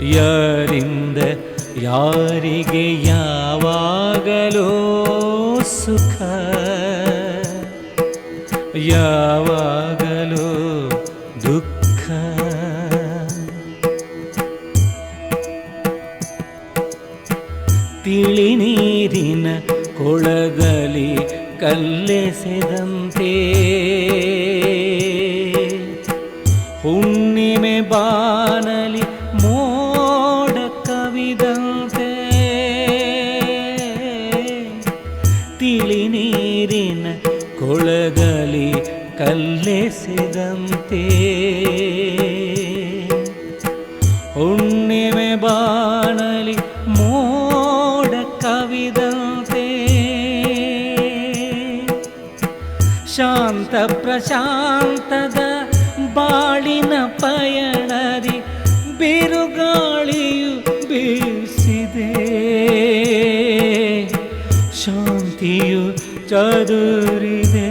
ಯಾರಿಂದ ಯಾರಿಗೆ ಯಾವಾಗಲೋ ಸುಖ? ಯಾವಾಗಲೋ ದುಃಖ? ತಿಳಿ ನೀರಿನ ಕೊಳಗಲಿ ಕಲ್ಲೆಸೆದಂತೆ ಚದುರಿದೆ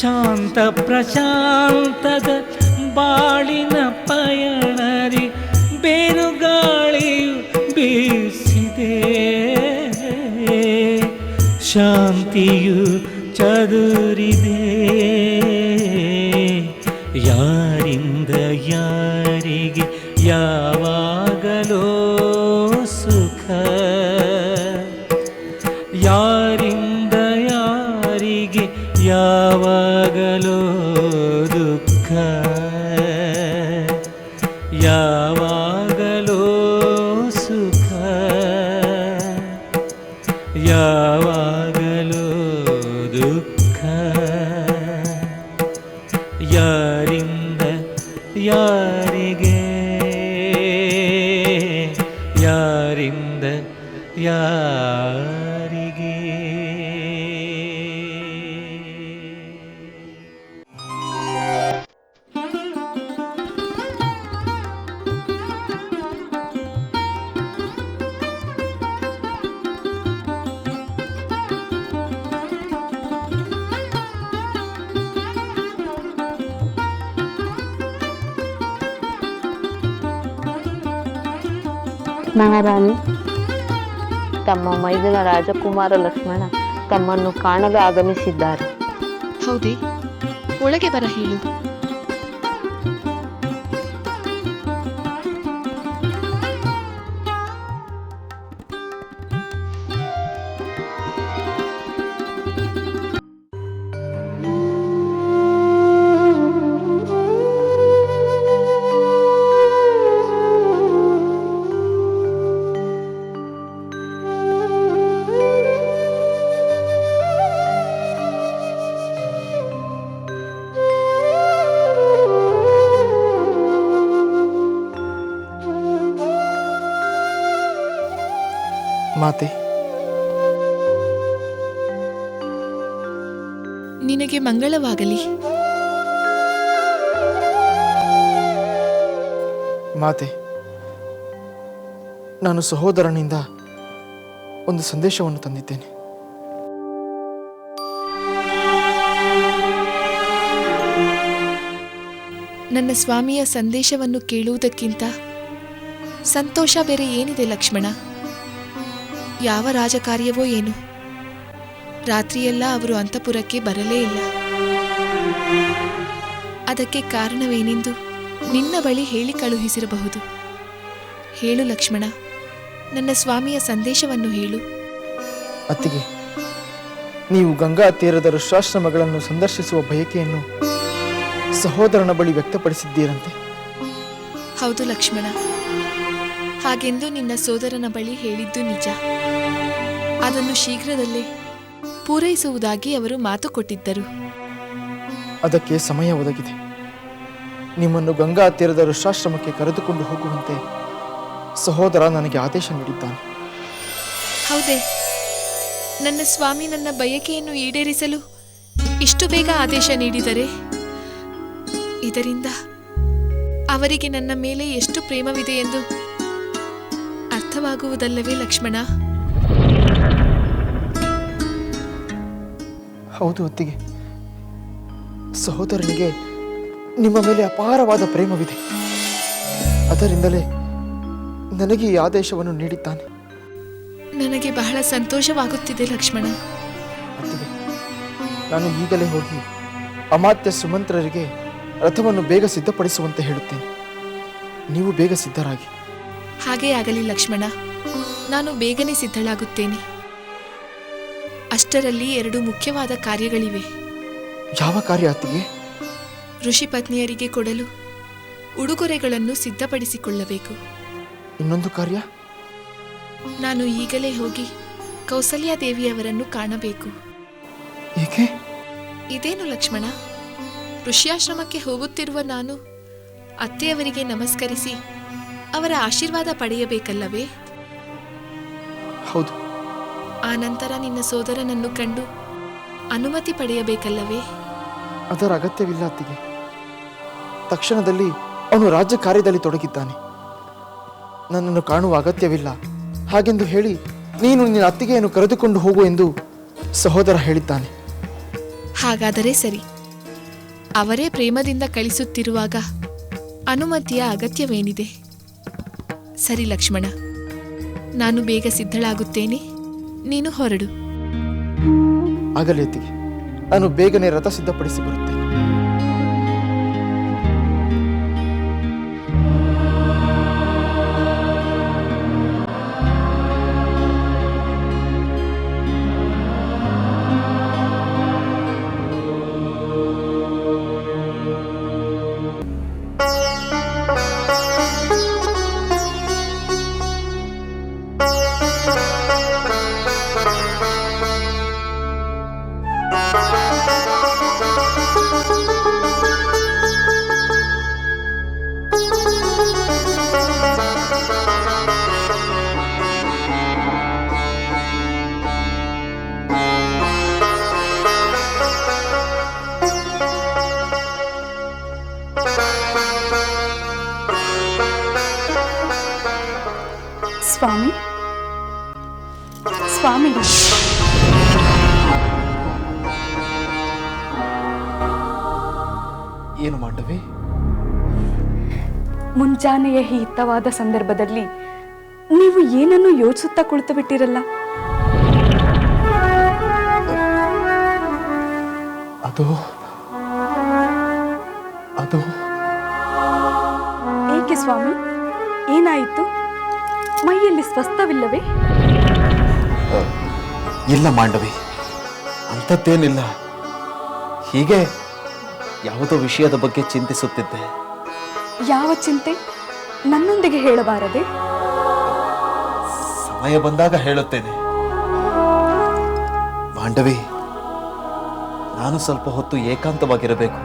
ಶಾಂತ ಪ್ರಶಾಂತದ ಬಾಳಿನ ಪಯಣರಿ ಬೇರುಗಾಳಿಯು ಬೀಸಿದೆ. ಶಾಂತಿಯು ಚದುರಿದೆ. ಯಾವಾಗಲೋ ದುಃಖ. ಯಾವಾಗಲೋ ಮಹಾರಾಣಿ. ತಮ್ಮ ಮೈದನ ರಾಜಕುಮಾರ ಲಕ್ಷ್ಮಣ ತಮ್ಮನ್ನು ಕಾಣಲು ಆಗಮಿಸಿದ್ದಾರೆ. ಹೌದೇ ಒಳಗೆ ಬರ ಹೇಳು. ಮಾತೆ. ನಿನಗೆ ಮಂಗಳವಾಗಲಿ. ಮಾತೆ ನಾನು ಸಹೋದರನಿಂದ ಒಂದು ಸಂದೇಶವನ್ನು ತಂದಿದ್ದೇನೆ. ನನ್ನ ಸ್ವಾಮಿಯ ಸಂದೇಶವನ್ನು ಕೇಳುವುದಕ್ಕಿಂತ ಸಂತೋಷ ಬೇರೆ ಏನಿದೆ ಲಕ್ಷ್ಮಣ? ಯಾವ ರಾಜಕಾರ್ಯವೋ ಏನು? ರಾತ್ರಿಯೆಲ್ಲ ಅವರು ಅಂತಃಪುರಕ್ಕೆ ಬರಲೇ ಇಲ್ಲ. ಅದಕ್ಕೆ ಕಾರಣವೇನೆಂದು ನಿನ್ನ ಬಳಿ ಹೇಳಿ ಕಳುಹಿಸಿರಬಹುದು. ಹೇಳು ಲಕ್ಷ್ಮಣ ನನ್ನ ಸ್ವಾಮಿಯ ಸಂದೇಶವನ್ನು ಹೇಳು. ಅತ್ತಿಗೆ ನೀವು ಗಂಗಾ ತೀರದ ಋಷಾಶ್ರಮಗಳನ್ನು ಸಂದರ್ಶಿಸುವ ಬಯಕೆಯನ್ನು ಸಹೋದರನ ಬಳಿ ವ್ಯಕ್ತಪಡಿಸಿದ್ದೀರಂತೆ. ಹೌದು ಲಕ್ಷ್ಮಣ ಹಾಗೆಂದು ನಿನ್ನ ಸೋದರನ ಬಳಿ ಹೇಳಿದ್ದು ನಿಜ. ಅದನ್ನು ಶೀಘ್ರದಲ್ಲೇ ಪೂರೈಸುವುದಾಗಿ ಅವರು ಮಾತು ಕೊಟ್ಟಿದ್ದರು. ಅದಕ್ಕೆ ಸಮಯ ಒದಗಿದೆ. ನಿಮ್ಮನ್ನು ಗಂಗಾ ತೀರದ ಋಷಾಶ್ರಮಕ್ಕೆ ಕರೆದುಕೊಂಡು ಹೋಗುವಂತೆ ಸಹೋದರ ನನಗೆ ಆದೇಶ ನೀಡಿದ್ದಾನೆ. ಹೌದೇ. ನನ್ನ ಸ್ವಾಮಿ ನನ್ನ ಬಯಕೆಯನ್ನು ಈಡೇರಿಸಲು ಇಷ್ಟು ಬೇಗ ಆದೇಶ ನೀಡಿದರೆ ಇದರಿಂದ ಅವರಿಗೆ ನನ್ನ ಮೇಲೆ ಎಷ್ಟು ಪ್ರೇಮವಿದೆ ಎಂದು ಅರ್ಥವಾಗುವುದಲ್ಲವೇ ಲಕ್ಷ್ಮಣ? ಹೌದು ಅತ್ತಿಗೆ. ಸಹೋದರನಿಗೆ ನಿಮ್ಮ ಮೇಲೆ ಅಪಾರವಾದ ಪ್ರೇಮವಿದೆ. ಅದರಿಂದಲೇ ನನಗೆ ಈ ಆದೇಶವನ್ನು ನೀಡಿದ್ದಾನೆ. ನನಗೆ ಬಹಳ ಸಂತೋಷವಾಗುತ್ತಿದೆ ಲಕ್ಷ್ಮಣ. ಅತ್ತಿಗೆ ನಾನು ಈಗಲೇ ಹೋಗಿ ಅಮಾತ್ಯ ಸುಮಂತ್ರರಿಗೆ ರಥವನ್ನು ಬೇಗ ಸಿದ್ಧಪಡಿಸುವಂತೆ ಹೇಳುತ್ತೇನೆ. ನೀವು ಬೇಗ ಸಿದ್ಧರಾಗಿ. ಹಾಗೇ ಆಗಲಿ ಲಕ್ಷ್ಮಣ. ನಾನು ಬೇಗನೆ ಸಿದ್ಧಳಾಗುತ್ತೇನೆ. ಅಷ್ಟರಲ್ಲಿ ಎರಡು ಮುಖ್ಯವಾದ ಕಾರ್ಯಗಳಿವೆ. ಯಾವ ಕಾರ್ಯ ಅತ್ತಿಗೆ? ಋಷಿ ಪತ್ನಿಯರಿಗೆ ಕೊಡಲು ಉಡುಗೊರೆಗಳನ್ನು ಸಿದ್ಧಪಡಿಸಿಕೊಳ್ಳಬೇಕು. ಇನ್ನೊಂದು ಕಾರ್ಯ? ನಾನು ಈಗಲೇ ಹೋಗಿ ಕೌಸಲ್ಯಾದೇವಿಯವರನ್ನು ಕಾಣಬೇಕು. ಏಕೆ? ಇದೇನು ಲಕ್ಷ್ಮಣ? ಋಷ್ಯಾಶ್ರಮಕ್ಕೆ ಹೋಗುತ್ತಿರುವ ನಾನು ಅತ್ತೆಯವರಿಗೆ ನಮಸ್ಕರಿಸಿ ಅವರ ಆಶೀರ್ವಾದ ಪಡೆಯಬೇಕಲ್ಲವೇ? ಹೌದು. ಆ ನಂತರ ನಿನ್ನ ಸೋದರನನ್ನು ಕಂಡು ಅನುಮತಿ ಪಡೆಯಬೇಕಲ್ಲವೇ? ಅದರ ಅಗತ್ಯವಿಲ್ಲ ಅತ್ತಿಗೆ. ತಕ್ಷಣದಲ್ಲಿ ಅವನು ರಾಜ್ಯ ಕಾರ್ಯದಲ್ಲಿ ತೊಡಗಿದ್ದಾನೆ. ನನ್ನನ್ನು ಕಾಣುವ ಅಗತ್ಯವಿಲ್ಲ. ಹಾಗೆಂದು ಹೇಳಿ ನೀನು ನಿನ್ನ ಅತ್ತಿಗೆಯನ್ನು ಕರೆದುಕೊಂಡು ಹೋಗು ಎಂದು ಸಹೋದರ ಹೇಳಿದ್ದಾನೆ. ಹಾಗಾದರೆ ಸರಿ. ಅವರೇ ಪ್ರೇಮದಿಂದ ಕಳಿಸುತ್ತಿರುವಾಗ ಅನುಮತಿಯ ಅಗತ್ಯವೇನಿದೆ? ಸರಿ ಲಕ್ಷ್ಮಣ. ನಾನು ಬೇಗ ಸಿದ್ಧಳಾಗುತ್ತೇನೆ. ನೀನು ಹೊರಡು. ಆಗಲಿ ನಾನು ಬೇಗನೆ ರಥ ಸಿದ್ಧಪಡಿಸಿ ಬರುತ್ತೇನೆ. ಸ್ವಾಮಿ? ಸ್ವಾಮಿ. ಏನು ಮಾಡುವೆ? ಮುಂಜಾನೆಯ ಹಿತವಾದ ಸಂದರ್ಭದಲ್ಲಿ ನೀವು ಏನನ್ನು ಯೋಚಿಸುತ್ತಾ ಕುಳಿತು ಬಿಟ್ಟಿರಲ್ಲ ಅದು ಅದು. ಏಕೆ ಸ್ವಾಮಿ? ಏನಾಯಿತು? ಮೈಯಲ್ಲಿ ಸ್ವಸ್ಥವಿಲ್ಲವೇ? ಇಲ್ಲ ಮಾಂಡವಿ. ಅಂಥದ್ದೇನಿಲ್ಲ. ಹೀಗೆ ಯಾವುದೋ ವಿಷಯದ ಬಗ್ಗೆ ಚಿಂತಿಸುತ್ತಿದ್ದೆ. ಯಾವ ಚಿಂತೆ? ನನ್ನೊಂದಿಗೆ ಹೇಳಬಾರದೆ? ಸಮಯ ಬಂದಾಗ ಹೇಳುತ್ತೇನೆ. ಮಾಂಡವಿ ನಾನು ಸ್ವಲ್ಪ ಹೊತ್ತು ಏಕಾಂತವಾಗಿರಬೇಕು.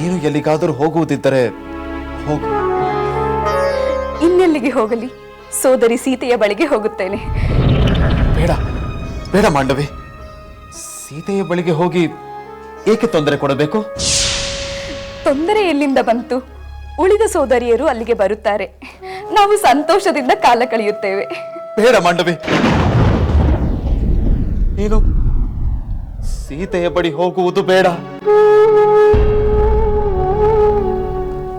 ನೀನು ಎಲ್ಲಿಗಾದರೂ ಹೋಗುವುದಿದ್ದರೆ ಹೋಗು. ಇನ್ನೆಲ್ಲಿಗೆ ಹೋಗಲಿ? ಸೋದರಿ ಸೀತೆಯ ಬಳಿಗೆ ಹೋಗುತ್ತೇನೆ. ಬೇಡ ಬೇಡ ಮಾಂಡವಿ. ಸೀತೆಯ ಬಳಿಗೆ ಹೋಗಿ ಏಕೆ ತೊಂದರೆ ಕೊಡಬೇಕು? ತೊಂದರೆ ಎಲ್ಲಿಂದ ಬಂತು? ಉಳಿದ ಸೋದರಿಯರು ಅಲ್ಲಿಗೆ ಬರುತ್ತಾರೆ. ನಾವು ಸಂತೋಷದಿಂದ ಕಾಲ ಕಳೆಯುತ್ತೇವೆ. ಬೇಡ ಮಾಂಡವಿ. ನೀನು ಸೀತೆಯ ಬಳಿ ಹೋಗುವುದು ಬೇಡ.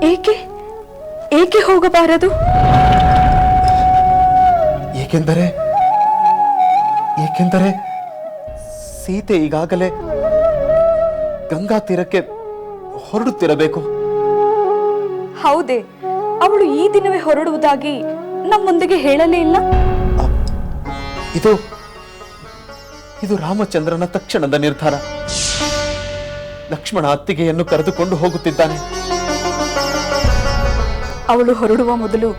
ಏಕೆ? ಏಕೆ ಹೋಗಬಾರದು? ಏಕೆಂದರೆ ಏಕೆಂದರೆ ಸೀತೆ ಈಗಾಗಲೇ ಗಂಗಾ ತೀರಕ್ಕೆ ಹೊರಡುತ್ತಿರಬೇಕು. ಹೌದೇ ಅವಳು ಈ ದಿನವೇ ಹೊರಡುವುದಾಗಿ ನಮ್ಮೊಂದಿಗೆ ಹೇಳಲೇ ಇಲ್ಲ? ಇದು ಇದು ರಾಮಚಂದ್ರನ ತಕ್ಷಣದ ನಿರ್ಧಾರ. ಲಕ್ಷ್ಮಣ ಅತ್ತಿಗೆಯನ್ನು ಕರೆದುಕೊಂಡು ಹೋಗುತ್ತಿದ್ದಾನೆ. ಅವಳು ಹೊರಡುವ ಮೊದಲು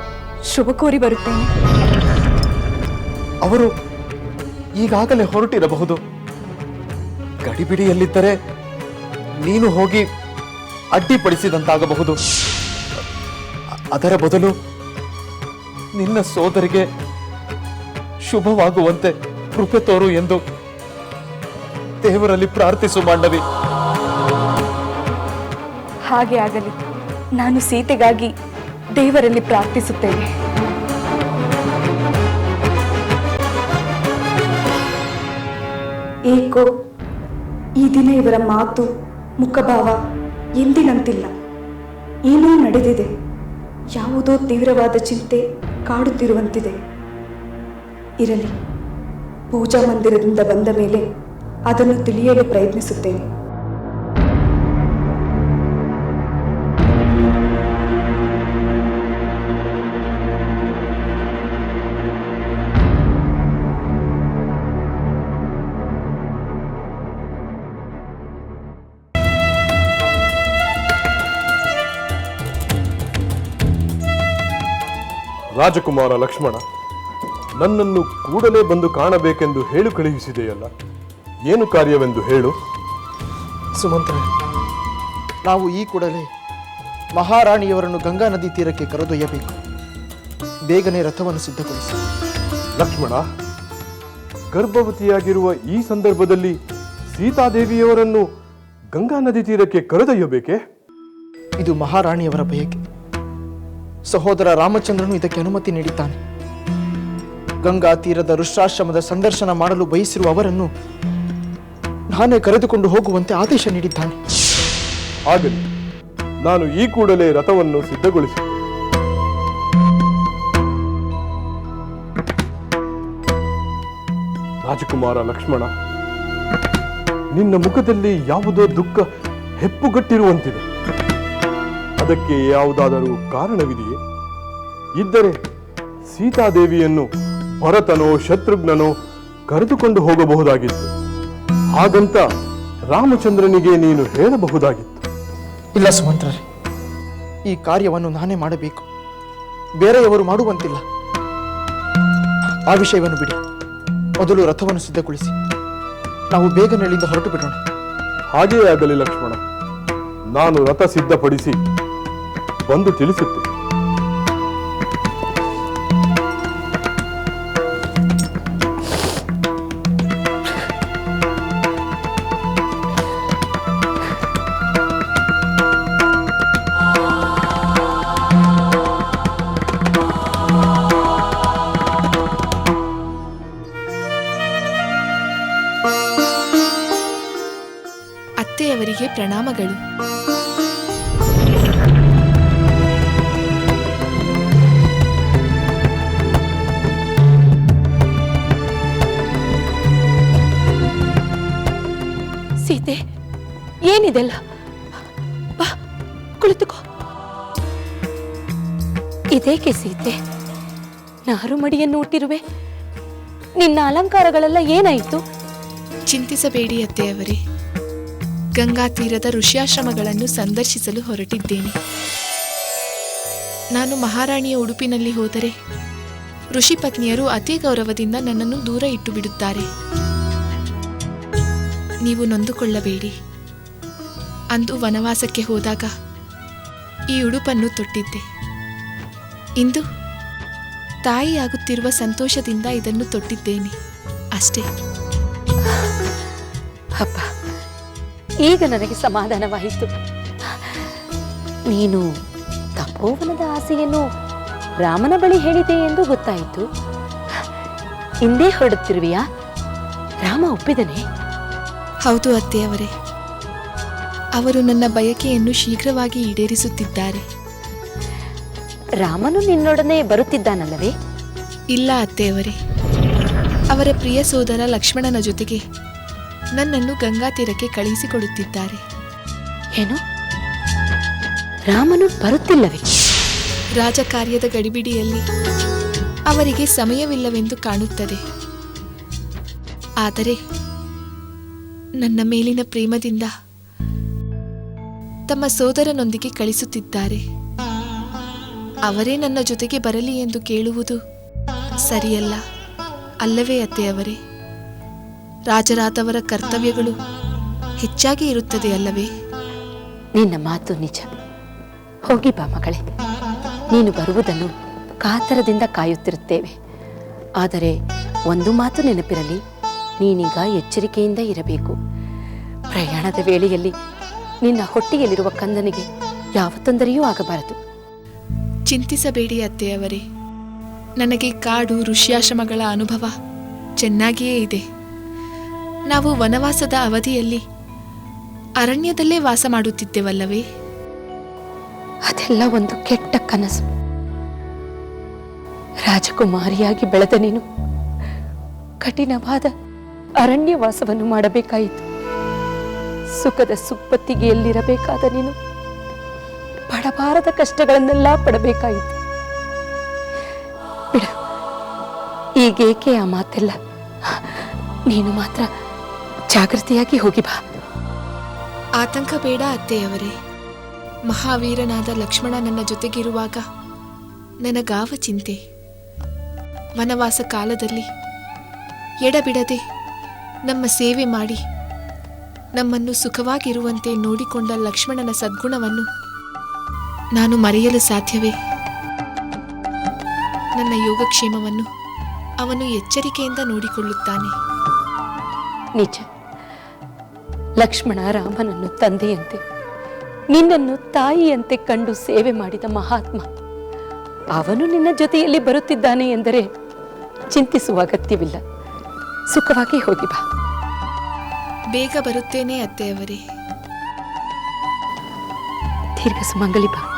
ಶುಭ ಕೋರಿ ಬರುತ್ತೇನೆ. ಅವರು ಈಗಾಗಲೇ ಹೊರಟಿರಬಹುದು. ಗಡಿಬಿಡಿಯಲ್ಲಿದ್ದರೆ ನೀನು ಹೋಗಿ ಅಡ್ಡಿಪಡಿಸಿದಂತಾಗಬಹುದು. ಅದರ ಬದಲು ನಿನ್ನ ಸೋದರಿಗೆ ಶುಭವಾಗುವಂತೆ ಕೃಪೆ ತೋರು ಎಂದು ದೇವರಲ್ಲಿ ಪ್ರಾರ್ಥಿಸು ಮಾಂಡವಿ ಹಾಗೆ ಆಗಲಿ. ನಾನು ಸೀತೆಗಾಗಿ ದೇವರಲ್ಲಿ ಪ್ರಾರ್ಥಿಸುತ್ತೇನೆ. ಏಕೋ, ಈ ದಿನ ಇವರ ಮಾತು, ಮುಖಭಾವ ಎಂದಿನಂತಿಲ್ಲ. ಏನೋ ನಡೆದಿದೆ. ಯಾವುದೋ ತೀವ್ರವಾದ ಚಿಂತೆ ಕಾಡುತ್ತಿರುವಂತಿದೆ. ಇರಲಿ, ಪೂಜಾ ಮಂದಿರದಿಂದ ಬಂದ ಮೇಲೆ ಅದನ್ನು ತಿಳಿಯಲು ಪ್ರಯತ್ನಿಸುತ್ತೇನೆ. ರಾಜಕುಮಾರ ಲಕ್ಷ್ಮಣ ನನ್ನನ್ನು ಕೂಡಲೇ ಬಂದು ಕಾಣಬೇಕೆಂದು ಹೇಳು ಕಳುಹಿಸಿದೆಯಲ್ಲ ಏನು ಕಾರ್ಯವೆಂದು ಹೇಳು. ಸುಮಂತ್ರ ನಾವು ಈ ಕೂಡಲೇ ಮಹಾರಾಣಿಯವರನ್ನು ಗಂಗಾ ನದಿ ತೀರಕ್ಕೆ ಕರೆದೊಯ್ಯಬೇಕು. ಬೇಗನೆ ರಥವನ್ನು ಸಿದ್ಧಗೊಳಿಸಿ. ಲಕ್ಷ್ಮಣ ಗರ್ಭವತಿಯಾಗಿರುವ ಈ ಸಂದರ್ಭದಲ್ಲಿ ಸೀತಾದೇವಿಯವರನ್ನು ಗಂಗಾ ನದಿ ತೀರಕ್ಕೆ ಕರೆದೊಯ್ಯಬೇಕೆ? ಇದು ಮಹಾರಾಣಿಯವರ ಬಯಕೆ. ಸಹೋದರ ರಾಮಚಂದ್ರನು ಇದಕ್ಕೆ ಅನುಮತಿ ನೀಡಿದ್ದಾನೆ. ಗಂಗಾ ತೀರದ ಋಷಾಶ್ರಮದ ಸಂದರ್ಶನ ಮಾಡಲು ಬಯಸಿರುವ ಅವರನ್ನು ನಾನೇ ಕರೆದುಕೊಂಡು ಹೋಗುವಂತೆ ಆದೇಶ ನೀಡಿದ್ದಾನೆ. ಆಗಲಿ. ನಾನು ಈ ಕೂಡಲೇ ರಥವನ್ನು ಸಿದ್ಧಗೊಳಿಸಿ ರಾಜಕುಮಾರ ಲಕ್ಷ್ಮಣ, ನಿನ್ನ ಮುಖದಲ್ಲಿ ಯಾವುದೋ ದುಃಖ ಹೆಪ್ಪುಗಟ್ಟಿರುವಂತಿದೆ. ಅದಕ್ಕೆ ಯಾವುದಾದರೂ ಕಾರಣವಿದೆಯೇ? ಇದ್ದರೆ ಸೀತಾದೇವಿಯನ್ನು ಭರತನೋ ಶತ್ರುಘ್ನನೋ ಕರೆದುಕೊಂಡು ಹೋಗಬಹುದಾಗಿತ್ತು. ಹಾಗಂತ ರಾಮಚಂದ್ರನಿಗೆ ನೀನು ಹೇಳಬಹುದಾಗಿತ್ತು. ಇಲ್ಲ ಸುಮಂತ್ರರೇ ಈ ಕಾರ್ಯವನ್ನು ನಾನೇ ಮಾಡಬೇಕು. ಬೇರೆಯವರು ಮಾಡುವಂತಿಲ್ಲ. ಆ ವಿಷಯವನ್ನು ಬಿಡಿ. ಮೊದಲು ರಥವನ್ನು ಸಿದ್ಧಗೊಳಿಸಿ. ನಾವು ಬೇಗನೆ ಇಲ್ಲಿಂದ ಹೊರಟು ಬಿಡೋಣ ಹಾಗೆಯೇ ಆಗಲಿ ಲಕ್ಷ್ಮಣ. ನಾನು ರಥ ಸಿದ್ಧಪಡಿಸಿ ಬಂದು ತಿಳಿಸುತ್ತೆ. ಅತ್ತೆಯವರಿಗೆ ಪ್ರಣಾಮಗಳು. ಏನಿದೆಲ್ಲ? ಬಾ, ಕುಳಿತುಕೋ. ಇದೇಕೆ ಸೀತೆ? ನಾರು ಮಡಿಯನ್ನು ಹುಟ್ಟಿರುವೆ ನಿನ್ನ ಅಲಂಕಾರಗಳೆಲ್ಲ ಏನಾಯಿತು? ಚಿಂತಿಸಬೇಡಿ ಅತ್ತೆಯವರೇ. ಗಂಗಾ ತೀರದ ಋಷ್ಯಾಶ್ರಮಗಳನ್ನು ಸಂದರ್ಶಿಸಲು ಹೊರಟಿದ್ದೇನೆ. ನಾನು ಮಹಾರಾಣಿಯ ಉಡುಪಿನಲ್ಲಿ ಹೋದರೆ ಋಷಿ ಪತ್ನಿಯರು ಅತಿ ಗೌರವದಿಂದ ನನ್ನನ್ನು ದೂರ ಇಟ್ಟು ಬಿಡುತ್ತಾರೆ. ನೀವು ನೊಂದುಕೊಳ್ಳಬೇಡಿ. ಅಂದು ವನವಾಸಕ್ಕೆ ಹೋದಾಗ ಈ ಉಡುಪನ್ನು ತೊಟ್ಟಿದ್ದೆ. ಇಂದು ತಾಯಿಯಾಗುತ್ತಿರುವ ಸಂತೋಷದಿಂದ ಇದನ್ನು ತೊಟ್ಟಿದ್ದೇನೆ. ಅಷ್ಟೇ. ಅಪ್ಪ ಈಗ ನನಗೆ ಸಮಾಧಾನವಾಯಿತು. ನೀನು ತಪೋವನದ ಆಸೆಯನ್ನು ರಾಮನ ಬಳಿ ಹೇಳಿದೆ ಎಂದು ಗೊತ್ತಾಯಿತು. ಹಿಂದೆ ಹೊರಡುತ್ತಿರುವೆಯಾ? ರಾಮ ಒಪ್ಪಿದನೆ? ಹೌದು ಅತ್ತೆಯವರೇ. ಅವರು ನನ್ನ ಬಯಕೆಯನ್ನು ಶೀಘ್ರವಾಗಿ ಈಡೇರಿಸುತ್ತಿದ್ದಾರೆ. ರಾಮನು ನಿನ್ನೊಡನೆ ಬರುತ್ತಿದ್ದಾನಲ್ಲವೇ? ಇಲ್ಲ ಅತ್ತೆಯವರೇ. ಅವರ ಪ್ರಿಯ ಸೋದರ ಲಕ್ಷ್ಮಣನ ಜೊತೆಗೆ ನನ್ನನ್ನು ಗಂಗಾ ತೀರಕ್ಕೆ ಕಳುಹಿಸಿಕೊಡುತ್ತಿದ್ದಾರೆ ಏನು? ರಾಮನು ಬರುತ್ತಿಲ್ಲವೇ? ರಾಜಕಾರ್ಯದ ಗಡಿಬಿಡಿಯಲ್ಲಿ ಅವರಿಗೆ ಸಮಯವಿಲ್ಲವೆಂದು ಕಾಣುತ್ತದೆ. ಆದರೆ ನನ್ನ ಮೇಲಿನ ಪ್ರೇಮದಿಂದ ತಮ್ಮ ಸೋದರನೊಂದಿಗೆ ಕಳಿಸುತ್ತಿದ್ದಾರೆ. ಅವರೇ ನನ್ನ ಜೊತೆಗೆ ಬರಲಿ ಎಂದು ಕೇಳುವುದು ಸರಿಯಲ್ಲ. ಅಲ್ಲವೇ ಅತ್ತೆ ಅವರೇ. ರಾಜರಾದವರ ಕರ್ತವ್ಯಗಳು ಹೆಚ್ಚಾಗಿ ಇರುತ್ತದೆ ಅಲ್ಲವೇ? ನಿನ್ನ ಮಾತು ನಿಜ. ಹೋಗಿ ಬಾ ಮಗಳೇ. ನೀನು ಬರುವುದನ್ನು ಕಾತರದಿಂದ ಕಾಯುತ್ತಿರುತ್ತೇವೆ. ಆದರೆ ಒಂದು ಮಾತು ನೆನಪಿರಲಿ. ನೀನೀಗ ಎಚ್ಚರಿಕೆಯಿಂದ ಇರಬೇಕು. ಪ್ರಯಾಣದ ವೇಳೆಯಲ್ಲಿ ನಿನ್ನ ಹೊಟ್ಟೆಯಲ್ಲಿರುವ ಕಂದನಿಗೆ ಯಾವ ತೊಂದರೆಯೂ ಆಗಬಾರದು. ಚಿಂತಿಸಬೇಡಿ ಅತ್ತೆಯವರೇ. ನನಗೆ ಕಾಡು ಋಷ್ಯಾಶ್ರಮಗಳ ಅನುಭವ ಚೆನ್ನಾಗಿಯೇ ಇದೆ. ನಾವು ವನವಾಸದ ಅವಧಿಯಲ್ಲಿ ಅರಣ್ಯದಲ್ಲೇ ವಾಸ ಮಾಡುತ್ತಿದ್ದೆವಲ್ಲವೇ? ಅದೆಲ್ಲ ಒಂದು ಕೆಟ್ಟ ಕನಸು. ರಾಜಕುಮಾರಿಯಾಗಿ ಬೆಳೆದ ನೀನು ಕಠಿಣವಾದ ಅರಣ್ಯವಾಸವನ್ನು ಮಾಡಬೇಕಾಯಿತು. ಸುಖದ ಸುಪ್ಪತ್ತಿಗೆಯಲ್ಲಿರಬೇಕಾದ ನೀನು. ಪಡಬಾರದ ಕಷ್ಟಗಳನ್ನೆಲ್ಲ ಪಡಬೇಕಾಯಿತು. ಬಿಡ. ಈಗೇಕೆ ಆ ಮಾತೆಲ್ಲ? ನೀನು ಮಾತ್ರ ಜಾಗೃತಿಯಾಗಿ ಹೋಗಿ ಬಾ. ಆತಂಕ ಬೇಡ ಅತ್ತೆಯವರೇ. ಮಹಾವೀರನಾದ ಲಕ್ಷ್ಮಣ ನನ್ನ ಜೊತೆಗಿರುವಾಗ ನನಗಾವ ಚಿಂತೆ. ವನವಾಸ ಕಾಲದಲ್ಲಿ ಎಡಬಿಡದೆ ನಮ್ಮ ಸೇವೆ ಮಾಡಿ ನಮ್ಮನ್ನು ಸುಖವಾಗಿರುವಂತೆ ನೋಡಿಕೊಂಡ ಲಕ್ಷ್ಮಣನ ಸದ್ಗುಣವನ್ನು ನಾನು ಮರೆಯಲು ಸಾಧ್ಯವೇ? ನನ್ನ ಯೋಗಕ್ಷೇಮವನ್ನು ಅವನು ಎಚ್ಚರಿಕೆಯಿಂದ ನೋಡಿಕೊಳ್ಳುತ್ತಾನೆ. ನಿಜ. ಲಕ್ಷ್ಮಣ ರಾಮನನ್ನು ತಂದೆಯಂತೆ, ನಿನ್ನನ್ನು ತಾಯಿಯಂತೆ ಕಂಡು ಸೇವೆ ಮಾಡಿದ ಮಹಾತ್ಮ, ಅವನು ನಿನ್ನ ಜೊತೆಯಲ್ಲಿ ಬರುತ್ತಿದ್ದಾನೆ ಎಂದರೆ ಚಿಂತಿಸುವ ಅಗತ್ಯವಿಲ್ಲ. ಸುಖವಾಗಿ ಹೋಗಿ ಬಾ. ಬೇಗ ಬರುತ್ತೇನೆ ಅತ್ತೆಯವರೇ. ದೀರ್ಘ ಸುಮಂಗಲಿ ಬಾ.